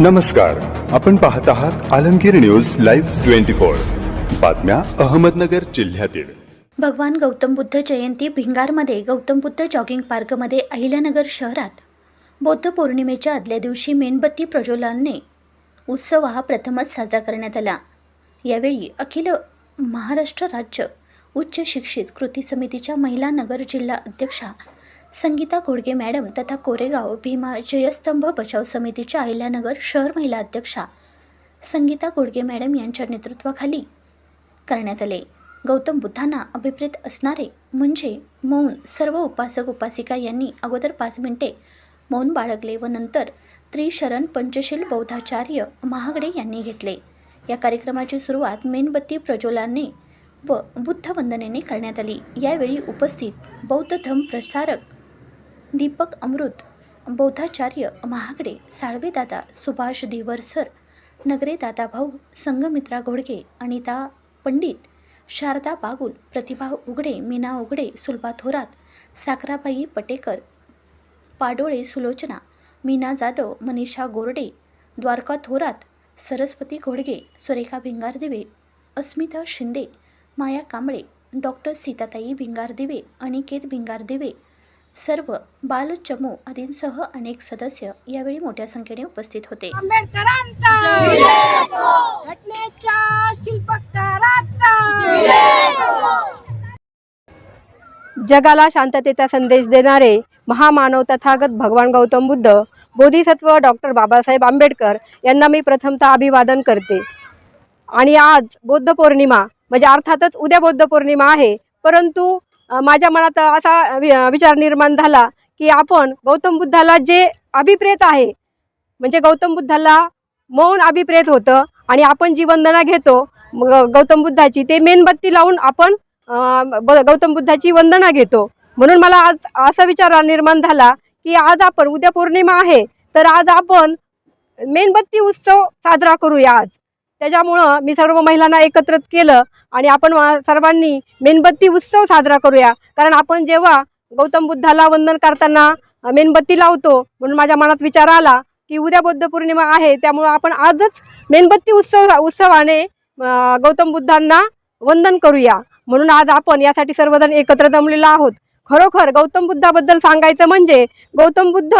नमस्कार. आपण पाहत आहात Alamgir news live twenty four. बातम्या अहमदनगर जिल्ह्यातील. भगवान गौतम बुद्ध जयंती भिंगारमध्ये गौतम बुद्ध जॉगिंग पार्कमध्ये अहिल्यानगर शहरात. बौद्ध पौर्णिमेच्या आदल्या दिवशी मेणबत्ती प्रज्वलनाने उत्सव हा प्रथमच साजरा करण्यात आला. यावेळी अखिल महाराष्ट्र राज्य उच्च शिक्षित कृती समितीच्या महिला नगर जिल्हा अध्यक्षा संगीता घोडगे मॅडम तथा कोरेगाव भीमा जयस्तंभ बचाव समितीच्या अहिल्यानगर शहर महिला अध्यक्षा संगीता घोडगे मॅडम यांच्या नेतृत्वाखाली करण्यात आले. गौतम बुद्धांना अभिप्रेत असणारे म्हणजे मौन सर्व उपासक उपासिका यांनी अगोदर पाच मिनिटे मौन बाळगले व नंतर त्रिशरण पंचशील बौद्धाचार्य महागडे यांनी घेतले. या कार्यक्रमाची सुरुवात मेणबत्ती प्रज्वलाने व बुद्ध वंदनेने करण्यात आली. यावेळी उपस्थित बौद्ध धम्म प्रसारक दीपक अमृत बौद्धाचार्य महागडे साळवेदादा सुभाष दिवरसर नगरे दादा भाऊ संगमित्रा घोडगे अनिता पंडित शारदा बागुल प्रतिभा उघडे मीना उघडे सुलभा थोरात साखराबाई पटेकर पाडोळे सुलोचना मीना जाधव मनीषा गोरडे द्वारका थोरात सरस्वती घोडगे सुरेखा भिंगारदिवे अस्मिता शिंदे माया कांबळे डॉक्टर सीताताई भिंगारदिवे अनिकेत भिंगारदिवे सर्व बालचमू आदींसह अनेक सदस्य यावेळी मोठ्या संख्येने उपस्थित होते. जगाला शांततेचा संदेश देणारे महामानव तथागत भगवान गौतम बुद्ध बोधिसत्व डॉक्टर बाबासाहेब आंबेडकर यांना मी प्रथमतः अभिवादन करते. आणि आज बौद्ध पौर्णिमा म्हणजे अर्थातच उद्या बौद्ध पौर्णिमा आहे परंतु माझ्या मनात असा वि- विचार निर्माण झाला की आपण गौतम बुद्धाला जे अभिप्रेत आहे म्हणजे गौतम बुद्धाला मौन अभिप्रेत होतं आणि आपण जी वंदना घेतो गौतम बुद्धाची ते मेणबत्ती लावून आपण ब- गौतम बुद्धाची वंदना घेतो. म्हणून मला आज असा विचार निर्माण झाला की आज आपण उद्या पौर्णिमा आहे तर आज आपण मेणबत्ती उत्सव साजरा करूया आज. त्याच्यामुळं मी सर्व महिलांना एकत्रित केलं आणि आपण सर्वांनी मेणबत्ती उत्सव साजरा करूया. कारण आपण जेव्हा गौतम बुद्धाला वंदन करताना मेणबत्ती लावतो म्हणून माझ्या मनात विचार आला की उद्या बौद्ध पौर्णिमा आहे त्यामुळं आपण आजच मेणबत्ती उत्सव उत्सवाने गौतम बुद्धांना वंदन करूया. म्हणून आज आपण यासाठी सर्वजण एकत्र जमलेलो आहोत. खरोखर गौतम बुद्धाबद्दल सांगायचं म्हणजे गौतम बुद्ध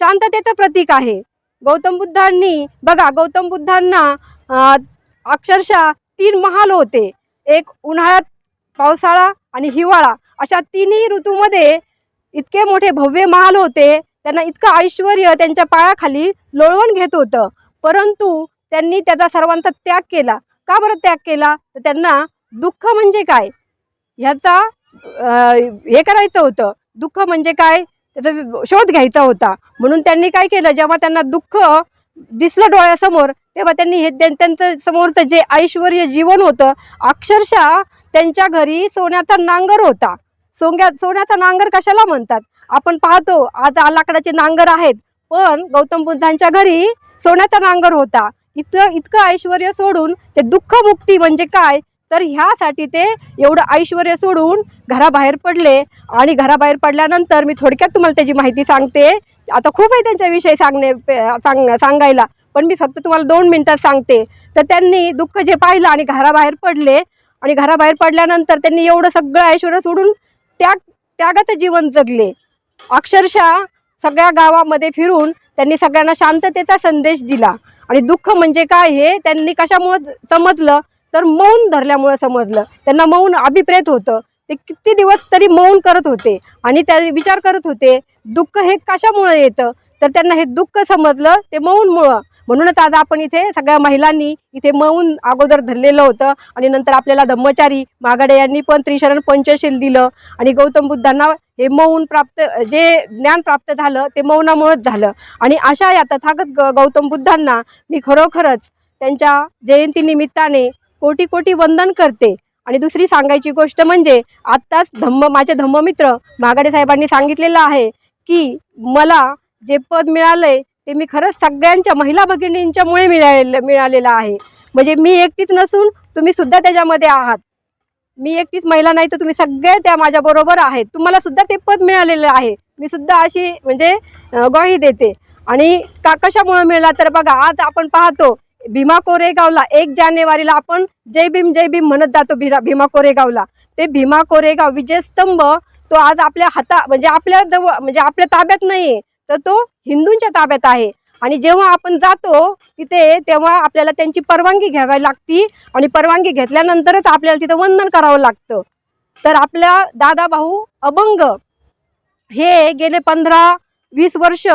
शांततेचं प्रतीक आहे. गौतम बुद्धांनी बघा गौतम बुद्धांना अक्षरशः तीन महाल होते. एक उन्हाळ्यात पावसाळा आणि हिवाळा. अशा तिन्ही ऋतूमध्ये इतके मोठे भव्य महाल होते त्यांना इतकं ऐश्वर त्यांच्या पायाखाली लोळवण घेत होतं. परंतु त्यांनी त्याचा सर्वांचा त्याग केला. का बरं त्याग केला? तर त्यांना दुःख म्हणजे काय? ह्याचा हे करायचं होतं. दुःख म्हणजे काय? त्याचा शोध घ्यायचा होता. म्हणून त्यांनी काय केलं? जेव्हा त्यांना दुःख दिसलं डोळ्यासमोर तेव्हा त्यांनी हे त्यांचं समोरचं जे ऐश्वर जीवन होतं अक्षरशः त्यांच्या घरी सोन्याचा नांगर होता. सोंग्या सोन्याचा नांगर कशाला म्हणतात? आपण पाहतो आज लाकडाचे नांगर आहेत पण गौतम बुद्धांच्या घरी सोन्याचा नांगर होता. इतकं इतकं ऐश्वर सोडून ते दुःखमुक्ती म्हणजे काय? तर ह्यासाठी ते एवढं ऐश्वर सोडून घराबाहेर पडले. आणि घराबाहेर पडल्यानंतर मी थोडक्यात तुम्हाला त्याची माहिती सांगते. आता खूप आहे त्यांच्याविषयी सांगणे सांग सांगायला. पण मी फक्त तुम्हाला दोन मिनटात सांगते. तर त्यांनी दुःख जे पाहिलं आणि घराबाहेर पडले आणि घराबाहेर पडल्यानंतर त्यांनी एवढं सगळं ऐश्वर सोडून त्याग त्यागाचं जीवन जगले. अक्षरशः सगळ्या गावामध्ये फिरून त्यांनी सगळ्यांना शांततेचा संदेश दिला. आणि दुःख म्हणजे काय हे त्यांनी कशामुळं समजलं? तर मौन धरल्यामुळं समजलं. त्यांना मौन अभिप्रेत होतं. ते किती दिवस तरी मौन करत होते आणि त्या विचार करत होते दुःख हे कशामुळं येतं? तर त्यांना हे दुःख समजलं ते मौनमुळं. म्हणूनच आज आपण इथे सगळ्या महिलांनी इथे मौन अगोदर धरलेलं होतं आणि नंतर आपल्याला धम्मचारी मागाडे यांनी पण त्रिशरण पंचशील दिलं आणि गौतम बुद्धांना हे मौन प्राप्त जे ज्ञान प्राप्त झालं ते मौनामुळंच झालं. आणि अशा या तथागत गौतम बुद्धांना मी खरोखरच त्यांच्या जयंतीनिमित्ताने कोटी कोटी वंदन करते. आणि दुसरी सांगायची गोष्ट म्हणजे आत्ताच धम्म माझे धम्ममित्र मागाडे साहेबांनी सांगितलेलं आहे की मला जे पद मिळालंय ते मी खरंच सगळ्यांच्या महिला भगिनींच्यामुळे मिळालेलं मिळालेलं आहे. म्हणजे मी एकटीच नसून तुम्ही सुद्धा त्याच्यामध्ये आहात. मी एकटीच महिला नाही तर तुम्ही सगळे त्या माझ्याबरोबर आहेत. तुम्हाला सुद्धा ते पद मिळालेलं आहे. मी सुद्धा अशी म्हणजे ग्वाही देते. आणि का कशामुळे मिळाला तर बघा आज आपण पाहतो भीमा कोरेगावला एक जानेवारीला आपण जय भीम जय भीम म्हणत जातो भीरा भीमा कोरेगावला. ते भीमा कोरेगाव विजयस्तंभ तो आज आपल्या हाता म्हणजे आपल्या जवळ म्हणजे आपल्या ताब्यात नाही तर तो हिंदूंच्या ताब्यात आहे. आणि जेव्हा आपण जातो तिथे तेव्हा आपल्याला त्यांची परवानगी घ्यावी लागती आणि परवानगी घेतल्यानंतरच आपल्याला तिथं वंदन करावं लागतं. तर आपल्या दादा भाऊ अभंग हे गेले पंधरा वीस वर्ष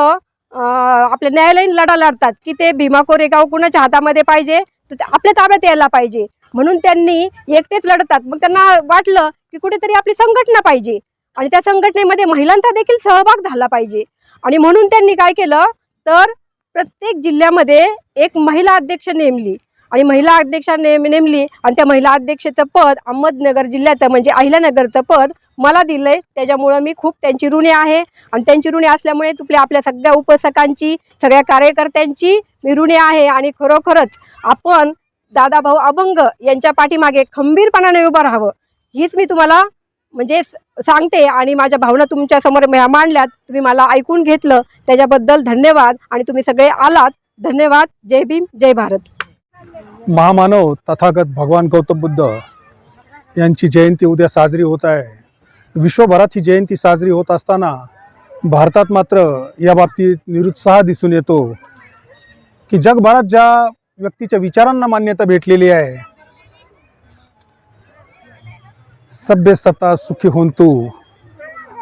आपल्या न्यायालयीन लढा लढतात की ते भीमा कोरेगाव कुणाच्या हातामध्ये पाहिजे तर ते आपल्या ताब्यात यायला पाहिजे. म्हणून त्यांनी एकटेच लढतात. मग त्यांना वाटलं की कुठेतरी आपली संघटना पाहिजे आणि त्या संघटनेमध्ये महिलांचा देखील सहभाग झाला पाहिजे. आणि म्हणून त्यांनी काय केलं? तर प्रत्येक जिल्ह्यामध्ये एक महिला अध्यक्ष नेमली. आणि महिला अध्यक्षा नेम नेमली आणि त्या महिला अध्यक्षेचं पद अहमदनगर जिल्ह्याचं म्हणजे अहिल्यानगरचं पद मला दिलंय. त्याच्यामुळं मी खूप त्यांची ऋणी आहे. आणि त्यांची ऋणी असल्यामुळे तुपल्या आपल्या सगळ्या उपसकांची सगळ्या कार्यकर्त्यांची मी ऋणी आहे. आणि खरोखरच आपण दादाभाऊ अभंग यांच्या पाठीमागे खंबीरपणाने उभं राहावं हीच मी तुम्हाला म्हणजे स- सांगते. आणि माझ्या भावना तुमच्यासमोर म्या- मांडल्यात. तुम्ही मला ऐकून घेतलं. त्याच्याबद्दल धन्यवाद. आणि तुम्ही सगळे आलात. धन्यवाद. जय भीम. जय भारत. महामानव तथागत भगवान गौतम बुद्ध यांची जयंती उद्या साजरी होत आहे. विश्वभरात ही जयंती साजरी होत असताना भारतात मात्र या बाबतीत निरुत्साह दिसून येतो की जगभरात ज्या व्यक्तीच्या विचारांना मान्यता भेटलेली आहे सभ्य सत्ता सुखी होंतू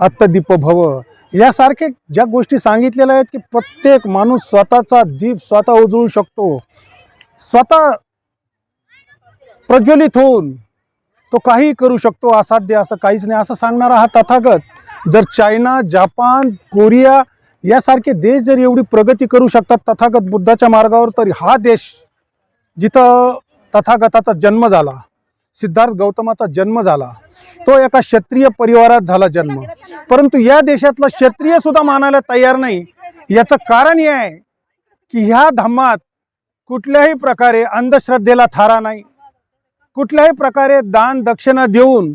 आत्तदीप भव यासारखे ज्या गोष्टी सांगितलेल्या आहेत की प्रत्येक माणूस स्वतःचा दीप स्वतः उजळू शकतो. स्वतः प्रज्वलित होऊन तो काही करू शकतो असाध्य असं काहीच नाही. असं सांगणारा हा तथागत जर चायना जपान कोरिया यासारखे देश जर एवढी प्रगती करू शकतात तथागत बुद्धाच्या मार्गावर तर हा देश जिथं तथागताचा जन्म झाला सिद्धार्थ गौतमाचा जन्म झाला तो एका क्षत्रिय परिवारात झाला जन्म. परंतु या देशातला क्षत्रिय सुद्धा मानायला तयार नाही. याचं कारण हे आहे की ह्या धम्मात कुठल्याही प्रकारे अंधश्रद्धेला थारा नाही. कुठल्याही प्रकारे दान दक्षिणा देऊन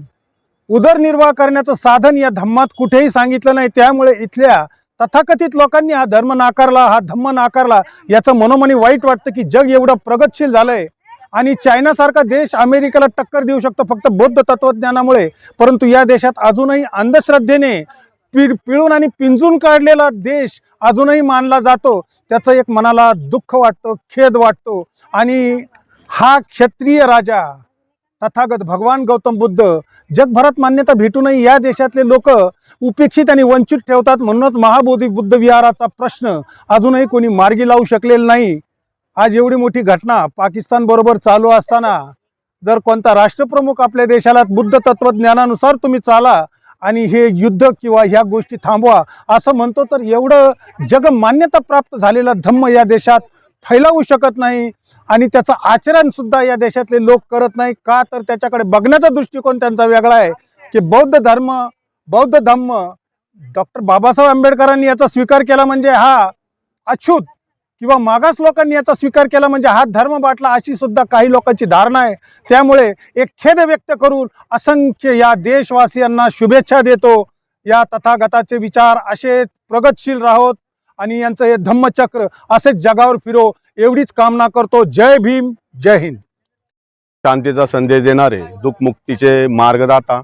उदरनिर्वाह करण्याचं साधन या धम्मात कुठेही सांगितलं नाही. त्यामुळे इथल्या तथाकथित लोकांनी हा धर्म नाकारला हा धम्म नाकारला याचं मनोमनी वाईट वाटतं की जग एवढं प्रगतशील झालंय. आणि चायनासारखा देश अमेरिकेला टक्कर देऊ शकतो फक्त बौद्ध तत्वज्ञानामुळे. परंतु या देशात अजूनही अंधश्रद्धेने पि पिळून आणि पिंजून काढलेला देश अजूनही मानला जातो. त्याचं एक मनाला दुःख वाटतं खेद वाटतो. आणि हा क्षत्रिय राजा तथागत भगवान गौतम बुद्ध जगभरात मान्यता भेटूनही या देशातले लोक उपेक्षित आणि वंचित ठेवतात म्हणूनच महाबोधी बुद्ध विहाराचा प्रश्न अजूनही कोणी मार्गी लावू शकलेला नाही. आज एवढी मोठी घटना पाकिस्तानबरोबर चालू असताना जर कोणता राष्ट्रप्रमुख आपल्या देशाला बुद्ध तत्वज्ञानानुसार तुम्ही चाला आणि हे युद्ध किंवा ह्या गोष्टी थांबवा असं म्हणतो तर एवढं जग मान्यता प्राप्त झालेला धम्म या देशात फैलावू शकत नाही आणि त्याचं आचरणसुद्धा या देशातले लोक करत नाही. का तर त्याच्याकडे बघण्याचा दृष्टिकोन त्यांचा वेगळा आहे की बौद्ध धर्म बौद्ध धम्म डॉक्टर बाबासाहेब आंबेडकरांनी याचा स्वीकार केला म्हणजे हा अछूत किंवा मागास लोकांनी याचा स्वीकार केला म्हणजे हा धर्म बाटला अशी सुद्धा काही लोकांची धारणा आहे. त्यामुळे एक खेद व्यक्त करून असंख्य या देशवासियांना शुभेच्छा देतो. या तथागताचे विचार असे प्रगतशील राहोत. आणि यांचं हे धम्मचक्र असेच जगावर फिरो एवढीच कामना करतो. जय भीम जय हिंद. शांतीचा संदेश देणारे दुःखमुक्तीचे मार्गदाता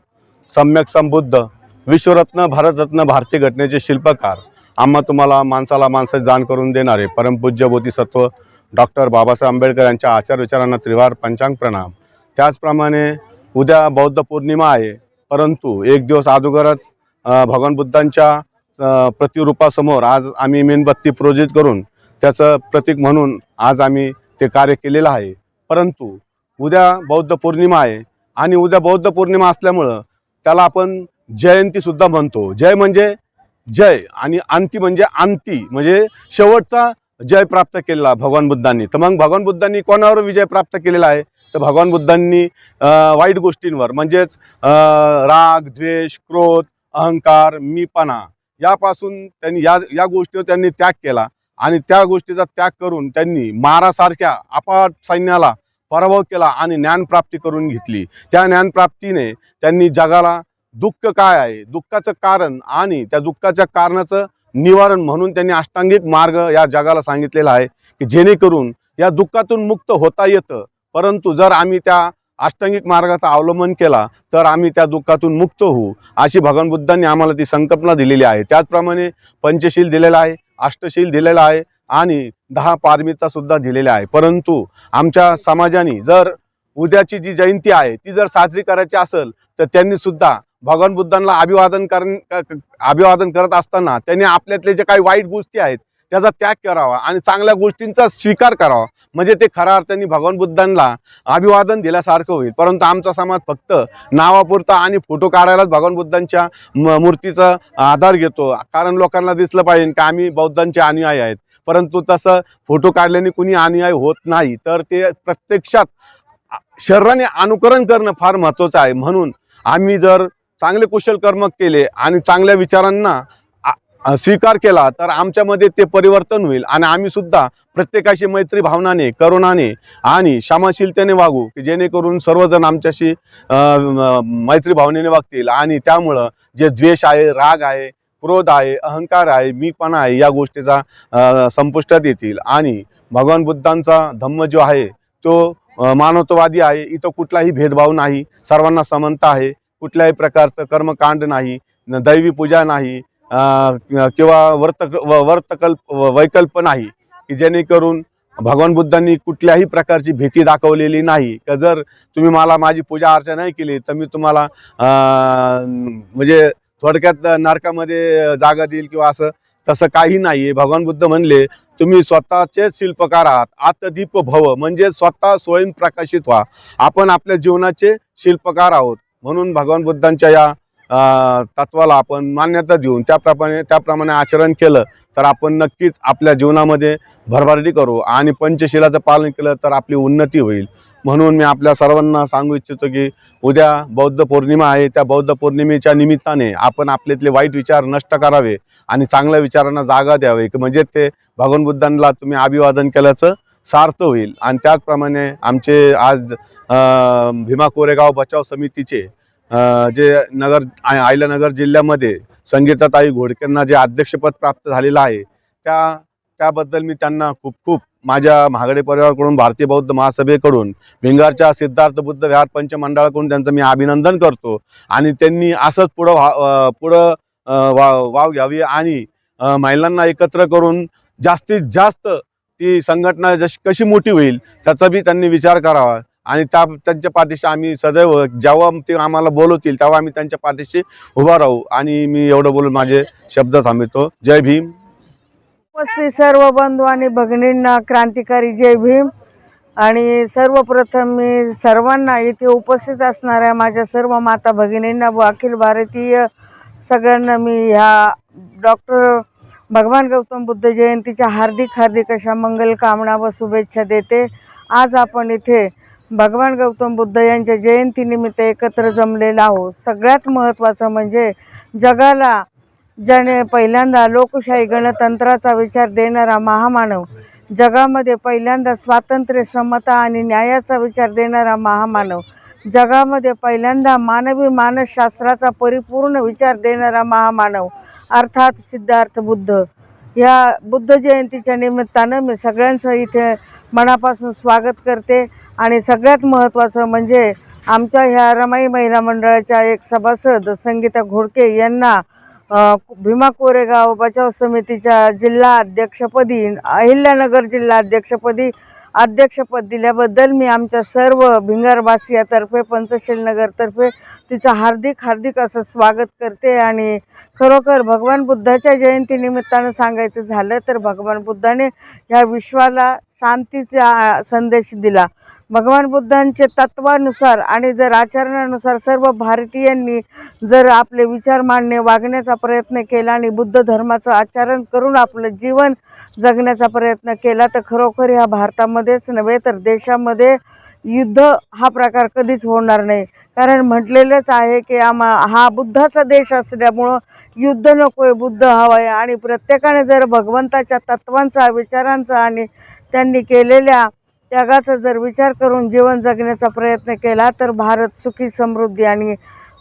सम्यक संबुद्ध विश्वरत्न भारतरत्न भारतीय घटनेचे शिल्पकार आम्हा तुम्हाला माणसाला माणसाची जाण करून देणारे परमपूज्य बोधिसत्व डॉक्टर बाबासाहेब आंबेडकर यांच्या आचार विचारांना त्रिवार पंचांग प्रणाम. त्याचप्रमाणे उद्या बौद्ध पौर्णिमा आहे परंतु एक दिवस अगोदरच भगवान बुद्धांच्या प्रतिरूपासमोर आज आम्ही मेणबत्ती प्रोजित करून त्याचं प्रतीक म्हणून आज आम्ही ते कार्य केलेलं आहे. परंतु उद्या बौद्ध पौर्णिमा आहे आणि उद्या बौद्ध पौर्णिमा असल्यामुळं त्याला आपण जयंतीसुद्धा म्हणतो. जय म्हणजे जय आणि अंती म्हणजे अंती म्हणजे शेवटचा जय प्राप्त केलेला भगवान बुद्धांनी. तर मग भगवान बुद्धांनी कोणावर विजय प्राप्त केलेला आहे? तर भगवान बुद्धांनी वाईट गोष्टींवर म्हणजेच राग द्वेष क्रोध अहंकार मीपणा यापासून त्यांनी या या गोष्टीवर त्यांनी त्याग केला. आणि त्या गोष्टीचा त्याग करून त्यांनी मारासारख्या अपाट सैन्याला पराभव केला आणि ज्ञानप्राप्ती करून घेतली. त्या ज्ञानप्राप्तीने त्यांनी जगाला दुःख काय आहे? दुःखाचं कारण आणि त्या दुःखाच्या कारणाचं निवारण म्हणून त्यांनी अष्टांगिक मार्ग या जगाला सांगितलेला आहे की जेणेकरून या दुःखातून मुक्त होता येतं. परंतु जर आम्ही त्या अष्टांगिक मार्गाचा अवलंबन केला तर आम्ही त्या दुःखातून मुक्त होऊ अशी भगवान बुद्धांनी आम्हाला ती संकल्पना दिलेली आहे. त्याचप्रमाणे पंचशील दिलेला आहे अष्टशील दिलेला आहे आणि दहा पारमितासुद्धा दिलेल्या आहे. परंतु आमच्या समाजाने जर उद्याची जी जयंती आहे ती जर साजरी करायची असेल तर त्यांनीसुद्धा भगवान बुद्धांना अभिवादन कर अभिवादन करत असताना त्यांनी आपल्यातले जे काही वाईट गोष्टी आहेत त्याचा त्याग करावा आणि चांगल्या गोष्टींचा स्वीकार करावा. म्हणजे ते खऱ्या अर्थाने भगवान बुद्धांना अभिवादन दिल्यासारखं होईल. परंतु आमचा समाज फक्त नावापुरता आणि फोटो काढायलाच भगवान बुद्धांच्या म- मूर्तीचा आधार घेतो. कारण लोकांना दिसलं पाहिजे की आम्ही बौद्धांचे अनुयायी आहेत. परंतु तसं फोटो काढल्याने कुणी अनुयायी होत नाही. तर ते प्रत्यक्षात शरीराने अनुकरण करणं फार महत्त्वाचं आहे. म्हणून आम्ही जर चांगले कुशल कर्म केले आणि चांगल्या विचारांना स्वीकार केला तर आमच्यामध्ये ते परिवर्तन होईल. आणि आम्ही सुद्धा प्रत्येकाशी मैत्री भावनाने करुणाने आणि क्षमाशीलतेने वागू की जेणेकरून सर्वजण आमच्याशी मैत्री भावनेने वागतील. आणि त्यामुळं जे द्वेष आहे राग आहे क्रोध आहे अहंकार आहे मीपणा आहे या गोष्टीचा संपुष्टात येतील. आणि भगवान बुद्धांचा धम्म जो आहे तो मानवतावादी आहे. इथं कुठलाही भेदभाव नाही. सर्वांना समानता आहे. कुठल्याही प्रकारचं कर्मकांड नाही. दैवी पूजा नाही. किंवा वर्त व- वर्तकल्प व- वैकल्प नाही की जेणेकरून भगवान बुद्धांनी कुठल्याही प्रकारची भीती दाखवलेली नाही. का जर तुम्ही मला माझी पूजा अर्चा नाही केली तर मी तुम्हाला म्हणजे थोडक्यात नरकामध्ये जागा देईल किंवा असं तसं काही नाही. आहे भगवान बुद्ध म्हणले तुम्ही स्वतःचेच शिल्पकार आहात. आत्मदीप भव म्हणजे स्वतः स्वयंप्रकाशित व्हा. आपण आपल्या जीवनाचे शिल्पकार आहोत. म्हणून भगवान बुद्धांच्या या तत्वाला आपण मान्यता देऊन त्याप्रमाणे त्याप्रमाणे आचरण केलं तर आपण नक्कीच आपल्या जीवनामध्ये भरभराटी करू. आणि पंचशिलाचं पालन केलं तर आपली उन्नती होईल. म्हणून मी आपल्या सर्वांना सांगू इच्छितो की उद्या बौद्ध पौर्णिमा आहे. त्या बौद्ध पौर्णिमेच्या निमित्ताने आपण आपल्यातले वाईट विचार नष्ट करावे आणि चांगल्या विचारांना जागा द्यावे. की म्हणजे ते भगवान बुद्धांना तुम्ही अभिवादन केल्याचं सार्थ होईल. आणि त्याचप्रमाणे आमचे आज भीमा कोरेगाव बचाव समितीचे जे नगर आय- आयल्यानगर जिल्ह्यामध्ये संगीताताई घोडकेंना जे अध्यक्षपद प्राप्त झालेलं आहे त्या त्याबद्दल मी त्यांना खूप खूप माझ्या महागडे परिवाराकडून भारतीय बौद्ध महासभेकडून भिंगारच्या सिद्धार्थ बुद्ध विहार पंचमंडळाकडून त्यांचं मी अभिनंदन करतो आणि त्यांनी असंच पुढं व्हा पुढं वा वाव घ्यावी आणि महिलांना एकत्र करून जास्तीत जास्त ती संघटना जशी कशी मोठी होईल त्याचा बी त्यांनी विचार करावा. आणि त्या त्यांच्या पाठीशी आम्ही सदैव जेव्हा ते आम्हाला बोलवतील तेव्हा आम्ही त्यांच्या पाठीशी उभा राहू. आणि मी एवढं बोलून माझे शब्द थांबवतो. जय भीम. उपस्थित सर्व बंधू आणि भगिनींना क्रांतिकारी जय भीम. आणि सर्वप्रथम मी सर्वांना इथे उपस्थित असणाऱ्या माझ्या सर्व माता भगिनींना व अखिल भारतीय सगळ्यांना मी ह्या डॉक्टर भगवान गौतम बुद्ध जयंतीच्या हार्दिक हार्दिक अशा मंगल कामना व शुभेच्छा देते. आज आपण इथे भगवान गौतम बुद्ध यांच्या जयंतीनिमित्त एकत्र जमलेलो आहोत सगळ्यात महत्त्वाचं म्हणजे जगाला ज्याने पहिल्यांदा लोकशाही गणतंत्राचा विचार देणारा महामानव जगामध्ये पहिल्यांदा स्वातंत्र्य समता आणि न्यायाचा विचार देणारा महामानव जगामध्ये पहिल्यांदा मानवी मानसशास्त्राचा परिपूर्ण विचार देणारा महामानव अर्थात सिद्धार्थ बुद्ध. या बुद्ध जयंतीच्या निमित्तानं मी सगळ्यांचं इथे मनापासून स्वागत करते. आणि सगळ्यात महत्त्वाचं म्हणजे आमच्या ह्या रमाई महिला मंडळाच्या एक सभासद संगीता घोडके यांना भीमा कोरेगाव बचाव समितीच्या जिल्हा अध्यक्षपदी अहिल्यानगर जिल्हा अध्यक्षपदी अध्यक्षपद दिल्याबद्दल मी आमच्या सर्व भिंगारवासियातर्फे पंचशील नगरतर्फे तिचं हार्दिक हार्दिक असं स्वागत करते. आणि खरोखर भगवान बुद्धाच्या जयंतीनिमित्तानं सांगायचं झालं तर भगवान बुद्धाने ह्या विश्वाला शांतीचा संदेश दिला. भगवान बुद्धांचे तत्वानुसार आणि जर आचरणानुसार सर्व भारतीयांनी जर आपले विचार मांडणे वागण्याचा प्रयत्न केला आणि बुद्ध धर्माचं आचरण करून आपलं जीवन जगण्याचा प्रयत्न केला तर खरोखर ह्या भारतामध्येच नव्हे तर देशामध्ये युद्ध हा प्रकार कधीच होणार नाही. कारण म्हटलेलंच आहे की आम्हा हा बुद्धाचा देश असल्यामुळं युद्ध नको आहे बुद्ध हवं आहे आणि प्रत्येकाने जर भगवंताच्या तत्वांचा विचारांचा आणि त्यांनी केलेल्या त्यागाचा जर विचार करून जीवन जगण्याचा प्रयत्न केला तर भारत सुखी समृद्धी आणि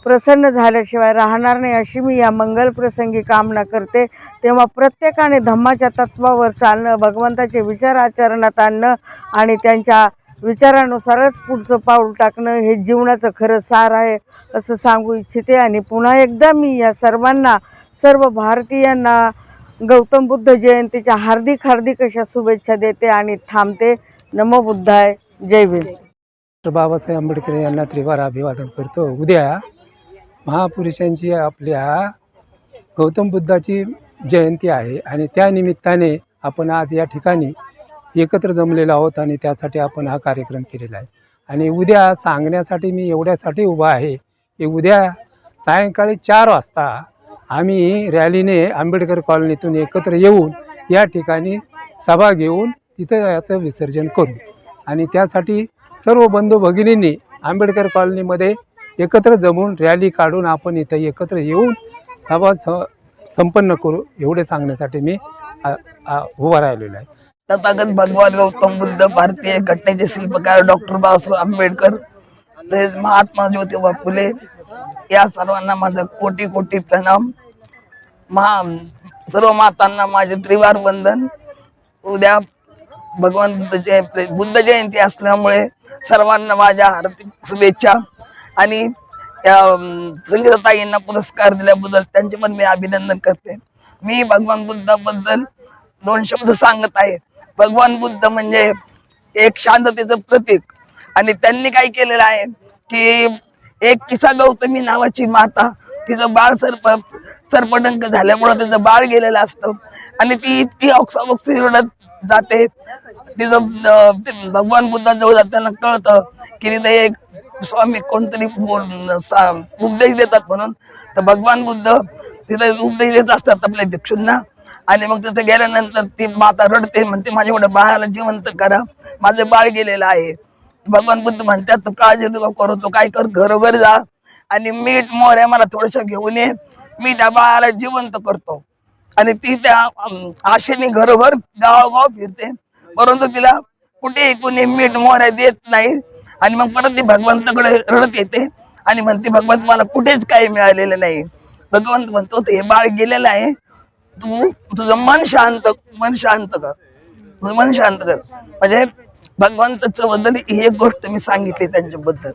प्रसन्न झाल्याशिवाय राहणार नाही अशी मी या मंगल प्रसंगी कामना करते. तेव्हा प्रत्येकाने धम्माच्या तत्वावर चालणं भगवंताचे विचार आचरणात आणणं आणि त्यांच्या विचारानुसारच पुढचं पाऊल टाकणं हे जीवनाचं खरं सार आहे असं सांगू इच्छिते आणि पुन्हा एकदा मी या सर्वांना सर्व भारतीयांना गौतम बुद्ध जयंतीच्या हार्दिक हार्दिक अशा शुभेच्छा देते आणि थांबते. नमो बुद्धाय. जय भीम. डॉक्टर बाबासाहेब आंबेडकर यांना त्रिवार अभिवादन करतो. उद्या महापुरुषांची आपल्या गौतम बुद्धाची जयंती आहे आणि त्या निमित्ताने आपण आज या ठिकाणी एकत्र जमलेलो आहोत आणि त्यासाठी आपण हा कार्यक्रम केलेला आहे. आणि उद्या सांगण्यासाठी मी एवढ्यासाठी उभा आहे की उद्या सायंकाळी चार वाजता आम्ही रॅलीने आंबेडकर कॉलनीतून एकत्र येऊन या ठिकाणी सभा घेऊन तिथं याचं विसर्जन करू. आणि त्यासाठी सर्व बंधू भगिनींनी आंबेडकर कॉलनीमध्ये एकत्र जमून रॅली काढून आपण इथं एकत्र येऊन सभा स संपन्न करू एवढे सांगण्यासाठी मी उभा राहिलेलो आहे. तथागत भगवान गौतम बुद्ध भारतीय घटनेचे शिल्पकार डॉक्टर बाबासाहेब आंबेडकर तसेच महात्मा ज्योतिबा फुले या सर्वांना माझा कोटी कोटी प्रणाम. महा सर्व मातांना माझे त्रिवार वंदन. उद्या भगवान बुद्ध जय बुद्ध जयंती असल्यामुळे सर्वांना माझ्या हार्दिक शुभेच्छा. आणि या अं, संगीताताईंना पुरस्कार दिल्याबद्दल त्यांचे पण मी अभिनंदन करते. मी भगवान बुद्धाबद्दल दोन शब्द सांगत आहे. भगवान बुद्ध म्हणजे एक शांततेचं प्रतीक. आणि त्यांनी काय केलेलं आहे की एक किसा गौतमी नावाची माता तिचं बाळ सर्प सर्पडंक झाल्यामुळं तिचं बाळ गेलेलं असतं. आणि ती इतकी ओक्साबोक्सी रडत जाते. तिचं भगवान बुद्धांजवळ जाताना कळतं की तिथे एक स्वामी कोणतरी सा- उपदेश देतात म्हणून. तर भगवान बुद्ध तिथे उपदेश देत असतात आपल्या भिक्षूंना. आणि मग तिथे गेल्यानंतर ती माता रडते म्हणते माझ्या एवढ्या बाळाला जिवंत करा. माझं बाळ गेलेलं आहे. भगवान बुद्ध म्हणतात तू काळजी नको करू तू काय कर घरोघर जा. आणि मीठ मोऱ्या मला थोडस घेऊन ये. मी त्या बाळाला जिवंत करतो. आणि ती त्या आशेने घरोघर गावागाव फिरते. परंतु तिला कुठेही कुणी मीठ मोऱ्या देत नाही. आणि मग परत ती भगवंताकडे रडत येते. आणि म्हणते भगवंत मला कुठेच काही मिळालेलं नाही. भगवंत म्हणतो ते हे बाळ गेलेलं आहे. तू तुझं मन शांत मन शांत कर. तुझं मन शांत कर. म्हणजे भगवंताच्या बद्दल ही एक गोष्ट मी सांगितली त्यांच्याबद्दल.